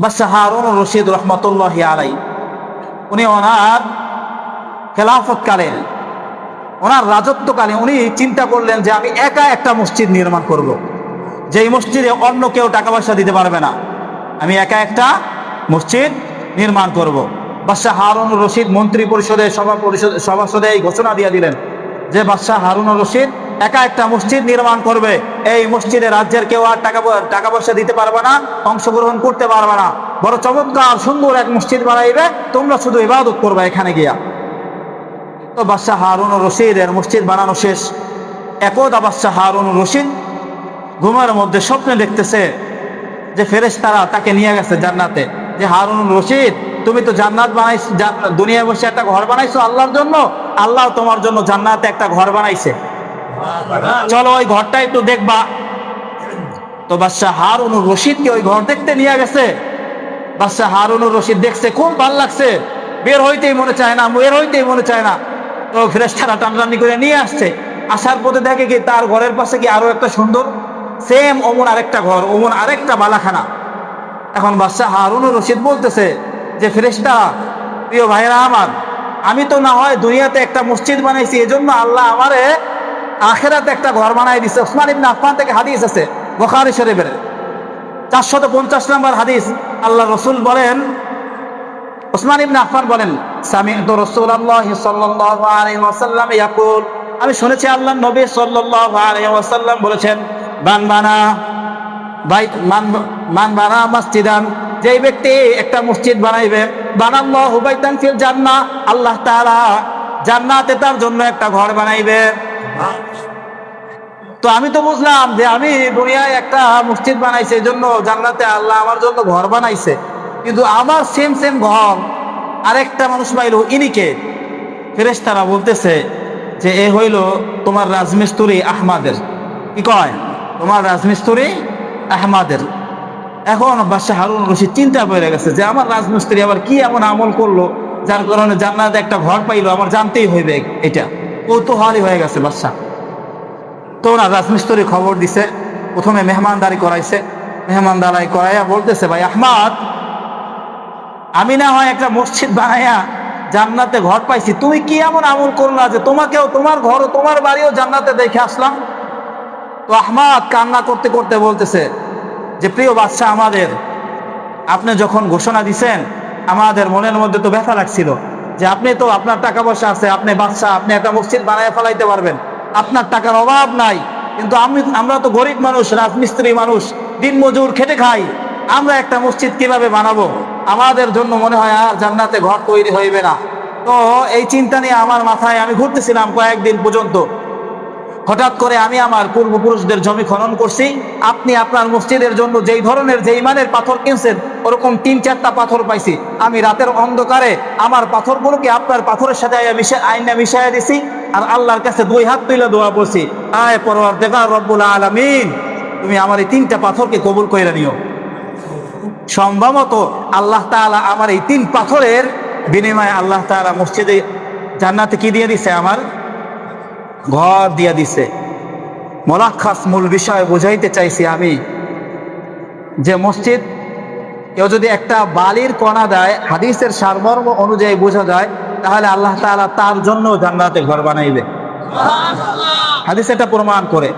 বাদশাহ হারুন রশিদ রহমতুল্লাহ আলাই উনি ওনার খেলাফতকালে ওনার রাজত্বকালে উনি চিন্তা করলেন যে আমি একা একটা মসজিদ নির্মাণ করব। যেই মসজিদে অন্য কেউ টাকা পয়সা দিতে পারবে না, আমি একা একটা মসজিদ নির্মাণ করব। বাদশাহ হারুন রশিদ মন্ত্রী পরিষদে সভা পরিষদ সভাসদে এই ঘোষণা দিয়ে দিলেন যে বাদশাহ হারুন রশিদ একা একটা মসজিদ নির্মাণ করবে, এই মসজিদে রাজ্যের কেউ আর টাকা টাকা পয়সা দিতে পারবে না, অংশগ্রহণ করতে পারবে না। বড় চমৎকার, সুন্দর এক মসজিদ বানাইবে, তোমরা শুধু ইবাদত করবে এখানে গিয়া। তো বাদশাহ হারুন রশিদের মসজিদ বানানো শেষ। একদা বাদশাহ হারুন রশিদ ঘুমের মধ্যে স্বপ্নে দেখতেছে যে ফেরেশতারা তাকে নিয়ে গেছে জান্নাতে। যে হারুন রশিদ, তুমি তো জান্নাত বানাইছো দুনিয়ায় বসে একটা ঘর বানাইছো আল্লাহর জন্য, আল্লাহ তোমার জন্য জান্নাতে একটা ঘর বানাইছে। চলো, ওই ঘরটা একটু দেখবা। তো বাদশাহ হারুন রশিদকে ওই ঘর দেখতে নিয়ে গেছে। বাদশাহ হারুন রশিদ দেখছে, খুব ভালো লাগছে। বের হইতেই মনে চায় না, বের হইতেই মনে চায় না। তো ফ্রেশতারা টানটানি করে নিয়ে আসছে। আসার পথে দেখে কি তার ঘরের পাশে কি আরও একটা সুন্দর? সেম অমন আরেকটা ঘর অমন আরেকটা বালাখানা। এখন বাদশাহ হারুন রশিদ বলতেছে যে, ফেরেশতা, প্রিয় ভাইরা আমার, আমি তো না হয় দুনিয়াতে একটা মসজিদ বানাইছি, এজন্য আল্লাহ আমারে আখেরাতে একটা ঘর বানাই দিছে। ওসমান ইবনে আফফান থেকে হাদিস আছে, বুখারী শরীফের। চারশত পঞ্চাশ নম্বর হাদিস, আল্লাহ রসুল বলেন ওসমান ইবনে আফফান বলেন, সামি'তু রাসূলুল্লাহ সাল্লাল্লাহু আলাইহি ওয়াসাল্লাম ইয়াকুল। আমি শুনেছি আল্লাহ নবী সাল্লাল্লাহু আলাইহি ওয়াসাল্লাম বলেছেন বান বানা বাইত মান মান বানা মসজিদান। যেই ব্যক্তি একটা মসজিদ বানাইবে, বানাল্লাহু বাইতান ফিল জান্নাহ। আল্লাহ তাআলা জান্নাতে তার জন্য একটা ঘর বানাইবে। তো আমি তো বুঝলাম যে আমি দুনিয়ায় একটা মসজিদ বানাইছে, এই জন্য জান্নাতে আল্লাহ আমার জন্য ঘর বানাইছে। কিন্তু আমার সেম সেম ঘর আরেকটা মানুষ পাইলো ইনিকে ফেরেশতারা বলতেছে যে, এ হইল তোমার রাজমিস্তুরি আহমাদের। কি কয়? তোমার রাজমিস্তুরি আহমাদের। এখন বাদশাহ হারুন রশিদ চিন্তা করে গেছে যে, আমার রাজমিস্ত্রি আবার কি এমন আমল করল, যার কারণে জান্নাতে একটা ঘর পাইলো, আমার জানতেই হইবে এটা। কৌতূহলী হয়ে গেছে বাদশাহ তো ওনার রাজমিস্ত্রি খবর দিছে, প্রথমে মেহমানদারি করাইছে। মেহমানদারি করাইয়া বলতেছে, ভাই আহমাদ, আমি না হয় একটা মসজিদ বানাইয়া জান্নাতে ঘর পাইছি। তুমি কি এমন আমল করলা যে তোমাকেও তোমার ঘরও তোমার বাড়িও জান্নাতে দেখে আসলাম? তো আহমাদ কান্না করতে করতে বলতেছে, যে প্রিয় বাচ্চা আমাদের, আপনি যখন ঘোষণা দিছেন, আমাদের মনের মধ্যে তো ব্যথা লাগছিল। যে আপনি তো আপনার টাকা পয়সা আছে, আপনি বাচ্চা আপনি একটা মসজিদ বানায় ফেলাইতে পারবেন। আপনার টাকার অভাব নাই। কিন্তু আমি, আমরা তো গরিব মানুষ, রাজমিস্ত্রি মানুষ, দিন মজুর খেটে খাই। আমরা একটা মসজিদ কীভাবে বানাবো? আমাদের জন্য মনে হয় আর জান্নাতে ঘর তৈরি হইবে না। তো এই চিন্তা নিয়ে আমার মাথায় আমি ঘুরতেছিলাম কয়েকদিন পর্যন্ত। হঠাৎ করে আমি আমার পূর্বপুরুষদের জমি খনন করছি। আপনি আপনার মসজিদের জন্য যেই ধরনের, যেই মানের পাথর কিনছেন, ওরকম তিন চারটা পাথর পাইছি। আমি রাতের অন্ধকারে আমার পাথরগুলোকে আপনার পাথরের সাথে আইনা মিশাইয়া দিছি আর আল্লাহর কাছে দুই হাত তুলে দোয়া পড়ছি আয় পরওয়ার দেবা রব্বুল আলামিন, তুমি আমার এই তিনটা পাথরকে কবুল করে নিও। সম্ভবত আল্লাহ তাআলা আমার এই তিন পাথরের বিনিময়ে আল্লাহ তাআলা মসজিদে জান্নাতে কি দিয়ে দিছে আমার? ঘর দিয়া দিছে। মোলাক্ষাস মূল বিষয় বুঝাইতে চাইছি আমি যে মসজিদ, কেউ যদি একটা বালির কণা দেয়, হাদিসের সারমর্ম অনুযায়ী বোঝা যায়, তাহলে আল্লাহ তার জন্য জান্নাতে ঘর বানাইবে। হাদিস এটা প্রমাণ করে।